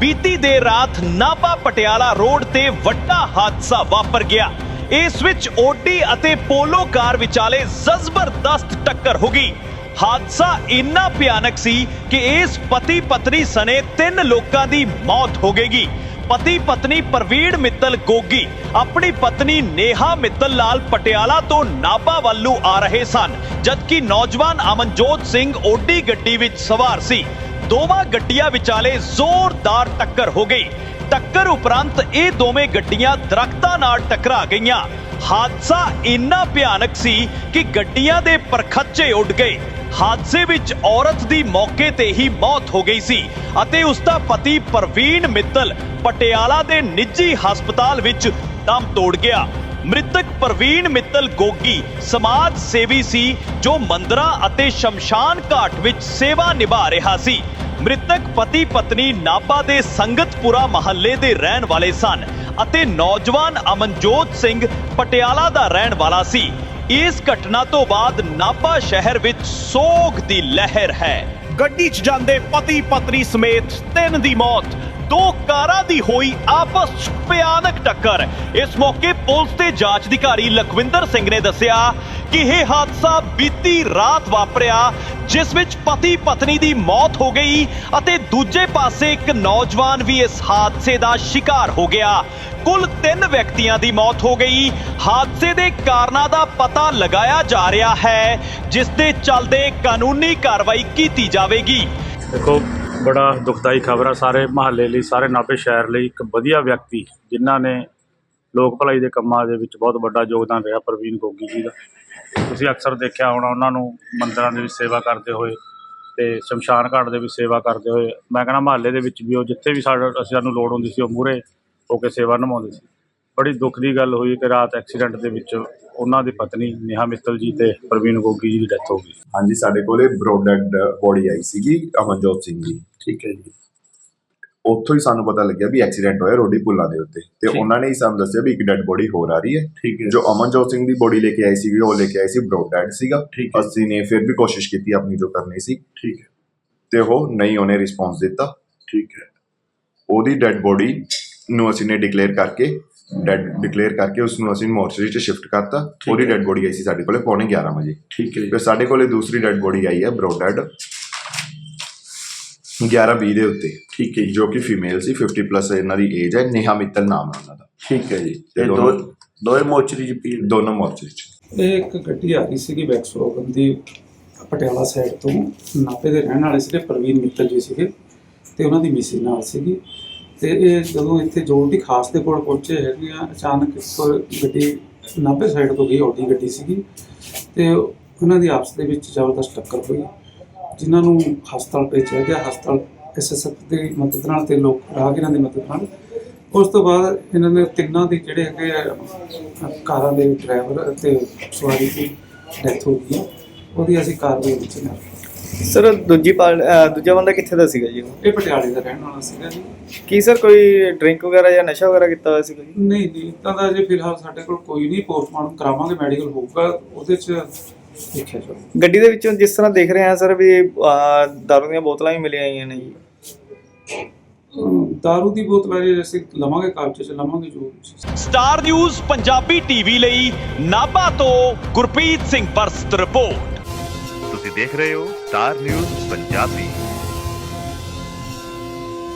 ਬੀਤੀ ਦੇਰ ਰਾਤ ਨਾਭਾ ਪਟਿਆਲਾ ਰੋਡ ਤੇ ਵੱਡਾ ਹਾਦਸਾ ਵਾਪਰ ਗਿਆ। ਇਸ ਵਿੱਚ ਓਡੀ ਅਤੇ ਪੋਲੋ ਕਾਰ ਵਿਚਾਲੇ ਜ਼ਬਰਦਸਤ ਟੱਕਰ ਹੋ ਗਈ। ਹਾਦਸਾ ਇੰਨਾ ਭਿਆਨਕ ਸੀ ਕਿ ਇਸ ਪਤੀ ਪਤਨੀ ਸਣੇ ਤਿੰਨ ਲੋਕਾਂ ਦੀ ਮੌਤ ਹੋ ਗਈ। ਪਤੀ ਪਤਨੀ ਪ੍ਰਵੀਣ ਮਿੱਤਲ ਗੋਗੀ, ਆਪਣੀ ਪਤਨੀ ਨੇਹਾ ਮਿੱਤਲ ਲਾਲ ਪਟਿਆਲਾ ਤੋਂ ਨਾਭਾ ਵੱਲੋਂ ਆ ਰਹੇ ਸਨ, ਜਦਕਿ ਨੌਜਵਾਨ ਅਮਨਜੋਤ ਸਿੰਘ ਓਡੀ ਗੱਡੀ ਵਿੱਚ ਸਵਾਰ ਸੀ। ਦੋਵਾਂ ਗੱਡੀਆਂ ਵਿਚਾਲੇ ਜ਼ੋਰਦਾਰ ਟੱਕਰ ਹੋ ਗਈ। ਟੱਕਰ ਉਪਰੰਤ ਇਹ ਦੋਵੇਂ ਗੱਡੀਆਂ ਦਰਖਤਾਂ ਨਾਲ ਟਕਰਾ ਗਈਆਂ। ਹਾਦਸਾ ਇੰਨਾ ਭਿਆਨਕ ਸੀ ਕਿ ਗੱਡੀਆਂ ਦੇ ਪਰਖੱਚੇ ਉੱਡ ਗਏ। ਹਾਦਸੇ ਵਿੱਚ ਔਰਤ ਦੀ ਮੌਕੇ ਤੇ ਹੀ ਮੌਤ ਹੋ ਗਈ ਸੀ ਅਤੇ ਉਸ ਦਾ ਪਤੀ ਪ੍ਰਵੀਨ ਮਿੱਤਲ ਪਟਿਆਲਾ ਦੇ ਨਿੱਜੀ ਹਸਪਤਾਲ ਵਿੱਚ ਦਮ ਤੋੜ ਗਿਆ। ਮ੍ਰਿਤਕ ਪ੍ਰਵੀਨ ਮਿੱਤਲ ਗੋਗੀ ਸਮਾਜ ਸੇਵੀ ਸੀ ਜੋ ਮੰਦਰਾਂ ਅਤੇ ਸ਼ਮਸ਼ਾਨ ਘਾਟ ਵਿੱਚ ਸੇਵਾ ਨਿਭਾ ਰਿਹਾ ਸੀ। ਮ੍ਰਿਤਕ ਪਤੀ ਪਤਨੀ ਨਾਭਾ ਦੇ ਸੰਗਤਪੁਰਾ ਮਹੱਲੇ ਦੇ ਰਹਿਣ ਵਾਲੇ ਸਨ ਅਤੇ ਨੌਜਵਾਨ ਅਮਨਜੋਤ ਸਿੰਘ ਪਟਿਆਲਾ ਦਾ ਰਹਿਣ ਵਾਲਾ ਸੀ। ਇਸ ਘਟਨਾ ਤੋਂ ਬਾਅਦ ਨਾਭਾ ਸ਼ਹਿਰ ਵਿੱਚ ਸੋਗ ਦੀ ਲਹਿਰ ਹੈ। ਗੱਡੀ 'ਚ ਜਾਂਦੇ ਪਤੀ ਪਤਨੀ ਸਮੇਤ ਤਿੰਨ ਦੀ ਮੌਤ, ਦੋ ਕਾਰਾਂ ਦੀ ਹੋਈ ਆਪਸ 'ਚ ਭਿਆਨਕ ਟੱਕਰ। ਇਸ ਮੌਕੇ ਪੁਲਿਸ ਦੇ ਜਾਂਚ ਅਧਿਕਾਰੀ ਲਖਵਿੰਦਰ ਸਿੰਘ ਨੇ ਦੱਸਿਆ ਕਿ ਇਹ ਹਾਦਸਾ ਬੀਤੀ ਰਾਤ ਵਾਪਰਿਆ, ਜਿਸ ਵਿੱਚ ਪਤੀ ਪਤਨੀ ਦੀ ਮੌਤ ਹੋ ਗਈ ਅਤੇ ਦੂਜੇ ਪਾਸੇ ਇੱਕ ਨੌਜਵਾਨ ਵੀ ਇਸ ਹਾਦਸੇ ਦਾ ਸ਼ਿਕਾਰ ਹੋ ਗਿਆ। ਕੁੱਲ ਤਿੰਨ ਵਿਅਕਤੀਆਂ ਦੀ ਮੌਤ ਹੋ ਗਈ। ਹਾਦਸੇ ਦੇ ਕਾਰਨਾਂ ਦਾ ਪਤਾ ਲਗਾਇਆ ਜਾ ਰਿਹਾ ਹੈ, ਜਿਸ ਦੇ ਚੱਲਦੇ ਕਾਨੂੰਨੀ ਕਾਰਵਾਈ ਕੀਤੀ ਜਾਵੇਗੀ। ਦੇਖੋ, ਬੜਾ ਦੁਖਦਾਈ ਖਬਰ ਆ। ਸਾਰੇ ਮਹੱਲੇ ਲਈ, ਸਾਰੇ ਨਾਭੇ ਸ਼ਹਿਰ ਲਈ ਇੱਕ ਵਧੀਆ ਵਿਅਕਤੀ, ਜਿਨ੍ਹਾਂ ਨੇ ਲੋਕ ਭਲਾਈ ਦੇ ਕੰਮਾਂ ਦੇ ਵਿੱਚ ਬਹੁਤ ਵੱਡਾ ਯੋਗਦਾਨ ਰਿਹਾ, ਪ੍ਰਵੀਨ ਗੋਗੀ ਜੀ ਦਾ। ਤੁਸੀਂ ਅਕਸਰ ਦੇਖਿਆ ਹੋਣਾ ਉਹਨਾਂ ਨੂੰ ਮੰਦਰਾਂ ਦੇ ਵਿੱਚ ਸੇਵਾ ਕਰਦੇ ਹੋਏ ਤੇ ਸ਼ਮਸ਼ਾਨ ਘਾਟ ਦੇ ਵਿੱਚ ਸੇਵਾ ਕਰਦੇ ਹੋਏ। ਮੈਂ ਕਹਿੰਦਾ ਮਹੱਲੇ ਦੇ ਵਿੱਚ ਵੀ ਉਹ ਜਿੱਥੇ ਵੀ ਸਾਡਾ ਅਸੀਂ ਸਾਨੂੰ ਲੋੜ ਹੁੰਦੀ ਸੀ ਉਹ ਮੂਹਰੇ ਹੋ ਕੇ ਸੇਵਾ ਨਿਭਾਉਂਦੇ ਸੀ। ਬੜੀ ਦੁੱਖ ਦੀ ਗੱਲ ਹੋਈ ਕਿ ਰਾਤ ਐਕਸੀਡੈਂਟ ਦੇ ਵਿੱਚ ਉਹਨਾਂ ਦੀ ਪਤਨੀ ਨੇਹਾ ਮਿੱਤਲ ਜੀ ਤੇ ਪ੍ਰਵੀਨ ਗੋਗੀ ਜੀ ਦੀ ਡੈਥ ਹੋ ਗਈ। ਹਾਂਜੀ ਸਾਡੇ ਕੋਲੇ ਬ੍ਰੋਡਡ ਬੋਡੀ ਆਈ ਸੀਗੀ ਅਮਨਜੋਤ ਸਿੰਘ ਦੀ ਠੀਕ ਹੈ ਜੀ। ਉੱਥੋਂ ਹੀ ਸਾਨੂੰ ਪਤਾ ਲੱਗਿਆ ਵੀ ਐਕਸੀਡੈਂਟ ਹੋਇਆ ਰੋਡੀ ਪੁੱਲਾਂ ਦੇ ਉੱਤੇ। ਤੇ। ਉਹਨਾਂ ਨੇ ਹੀ ਸਾਨੂੰ ਦੱਸਿਆ ਵੀ ਇੱਕ ਡੈੱਡ ਬੋਡੀ ਹੋਰ ਆ ਰਹੀ ਹੈ। ਠੀਕ ਜੋ ਅਮਨਜੋਤ ਸਿੰਘ ਦੀ ਬੋਡੀ ਲੈ ਕੇ ਆਈ ਸੀਗੀ ਉਹ ਲੈ ਕੇ ਆਈ ਸੀ ਬ੍ਰੋਡਡ ਸੀਗਾ। ਠੀਕ ਹੈ। ਅਸੀਂ ਨੇ ਫਿਰ ਵੀ ਕੋਸ਼ਿਸ਼ ਕੀਤੀ ਆਪਣੀ ਜੋ ਕਰਨੀ ਸੀ। ਠੀਕ ਹੈ। ਤੇ ਉਹ ਨਹੀਂ ਉਹਨੇ ਰਿਸਪੌਂਸ ਦਿੱਤਾ। ਠੀਕ ਹੈ। ਉਹਦੀ ਡੈੱਡ ਬੋਡੀ ਨੂੰ ਅਸੀਂ ਨੇ ਡਿਕਲੇਅਰ ਕਰਕੇ ਡੈਡ ਡਿਕਲੇਅਰ ਕਰਕੇ ਉਸ ਨੂੰ ਅਸੀਂ ਮੋਰਚਰੀ 'ਚ ਸ਼ਿਫਟ ਕਰਤਾ। ਉਹਦੀ। ਡੈੱਡ ਬੋਡੀ ਆਈ ਸੀ ਸਾਡੇ ਕੋਲੇ ਪੌਣੇ 11 ਵਜੇ। ਠੀਕ ਹੈ ਫਿਰ ਸਾਡੇ ਕੋਲੇ ਦੂਸਰੀ ਡੈਡ ਬੋਡੀ ਆਈ ਹੈ ਬ੍ਰੋਡਡ 11 20 ਦੇ ਉੱਤੇ। ਠੀਕ ਹੈ ਜੀ ਜੋ ਕਿ ਫੀਮੇਲ ਸੀ 50 ਪਲੱਸ ਇਹਨਾਂ ਦੀ ਏਜ ਹੈ ਨੇਹਾ ਮਿੱਤਲ ਨਾਮ ਹੈ ਉਹਨਾਂ ਦਾ। ਠੀਕ ਹੈ ਜੀ ਤੇ ਦੋ ਦੋਨੋਂ- ਦੋਏ ਮੋਚਰੀ ਚ ਪੀੜ। ਦੋਨੋਂ ਮੋਰਚੇ 'ਚ। ਇਹ ਇੱਕ ਗੱਡੀ ਆ ਰਹੀ ਸੀਗੀ ਵੈਕਸਵੋਗਨ ਦੀ ਪਟਿਆਲਾ ਸਾਈਡ ਤੋਂ। ਨਾਪੇ ਦੇ ਰਹਿਣ ਵਾਲੇ ਸੀਗੇ ਪ੍ਰਵੀਨ ਮਿੱਤਲ ਜੀ ਸੀਗੇ ਤੇ ਉਹਨਾਂ ਦੀ ਮਿਸਿਸ ਨਾਲ ਸੀਗੀ। ਤੇ ਇਹ ਜਦੋਂ ਇੱਥੇ ਜੋੜ ਦੀ ਖਾਸ ਦੇ ਕੋਲ ਪਹੁੰਚੇ ਹੈਗੇ ਆ ਅਚਾਨਕ ਇੱਕ ਗੱਡੀ ਨਾਪੇ ਸਾਈਡ ਤੋਂ ਗਈ ਆਡੀ ਗੱਡੀ ਸੀਗੀ। ਤੇ ਉਹਨਾਂ ਦੀ ਆਪਸ ਦੇ ਵਿੱਚ ਜ਼ਬਰਦਸਤ ਟੱਕਰ ਹੋਈ। ਜਿਨ੍ਹਾਂ ਨੂੰ ਹਸਪਤਾਲ ਭੇਜਿਆ ਗਿਆ ਹਸਪਤਾਲ ਐਸਐਸਐਫ ਦੀ ਮਦਦ ਨਾਲ ਤੇ ਲੋਕ ਰਾਹਗੀਰਾਂ ਦੀ ਮਦਦ ਨਾਲ। ਉਸ ਤੋਂ ਬਾਅਦ ਇਹਨਾਂ ਦੇ ਤਿੰਨਾਂ ਦੀ ਜਿਹੜੇ ਹੈਗੇ ਆ ਕਾਰਾਂ ਦੇ ਡਰਾਈਵਰ ਅਤੇ ਸਵਾਰੀ ਦੀ ਡੈਥ ਹੋ ਗਈ ਹੈ। ਉਹਦੀ ਅਸੀਂ ਕਾਰਵਾਈ ਵਿੱਚ ਨਾ ਸਰ ਦੂਜੀ ਅਹ ਦੂਜਾ ਬੰਦਾ ਕਿੱਥੇ ਦਾ ਸੀਗਾ ਜੀ? ਉਹ? ਇਹ ਪਟਿਆਲੇ ਦਾ ਰਹਿਣ ਵਾਲਾ ਸੀਗਾ ਜੀ। ਕੀ ਸਰ ਕੋਈ ਡਰਿੰਕ ਵਗੈਰਾ ਜਾਂ ਨਸ਼ਾ ਵਗੈਰਾ ਕੀਤਾ ਹੋਇਆ ਸੀਗਾ ਜੀ? ਨਹੀਂ ਨਹੀਂ ਤਾਂ ਦਾ ਜੇ ਫਿਲਹਾਲ ਸਾਡੇ ਕੋਲ ਕੋਈ ਨਹੀਂ ਪੋਸਟਮਾਰਟਮ ਕਰਾਵਾਂਗੇ ਮੈਡੀਕਲ ਹੋਊਗਾ। ਉਹਦੇ ਚ ਗੱਡੀ ਦੇ ਵਿੱਚੋਂ ਜਿਸ ਤਰ੍ਹਾਂ ਦੇਖ ਰਹੇ ਹਾਂ ਸਰ ਵੀ ਦਾਰੂ ਦੀਆਂ ਬੋਤਲਾਂ ਵੀ ਮਿਲੀਆਂ ਆਈਆਂ ਨੇ ਜੀ। ਦਾਰੂ ਦੀ ਬੋਤਲ ਜੇ ਅਸੀਂ ਲਵਾਂਗੇ ਕਾਗਜ਼ ਚ ਲਵਾਂਗੇ ਜੋ ਸਟਾਰ ਨਿਊਜ਼ ਪੰਜਾਬੀ ਟੀਵੀ ਲਈ ਨਾਭਾ ਤੋਂ ਗੁਰਪ੍ਰੀਤ ਸਿੰਘ ਬਰਸਤ ਰਿਪੋਰਟ। ਤੁਸੀਂ ਦੇਖ ਰਹੇ ਹੋ ਸਟਾਰ ਨਿਊਜ਼ ਪੰਜਾਬੀ।